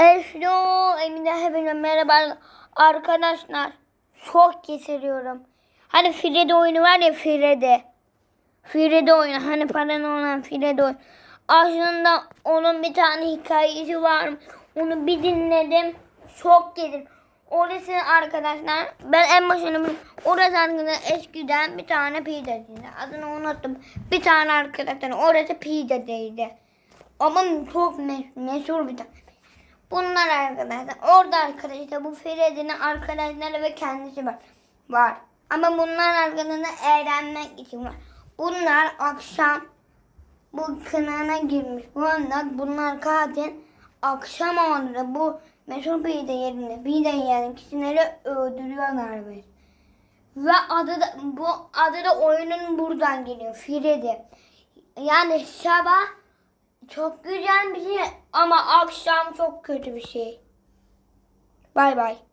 Eflo Emine hepinize merhaba arkadaşlar. Çok getiriyorum. Hani Frede oyunu var ya Frede. Frede oyunu hani paranı olan Frede oyunu. Aslında onun bir tane hikayesi var. Onu bir dinledim. Çok gelir. Orası arkadaşlar ben en başını orası arkadaşlar eskiden bir tane pideciydi. Adını unuttum. Bir tane arkadaşlar orası pideciydi. Ama çok meşhur bir tane. Bunlar arkadaşlar. Orada arkadaşlar bu Feride'nin arkadaşları ve kendisi var. Var. Ama bunlar arkadaşlar eğlenmek için var. Bunlar akşam bu kınana girmiş. Bunlar, bunlar katil akşam oldu bu meşhur pide yerinde pide yiyen kişileri öldürüyorlar ve ve adı da, bu adı da oyunun buradan geliyor. Fredi. Yani sabah çok güzel bir şey ama akşam çok kötü bir şey. Bay bay.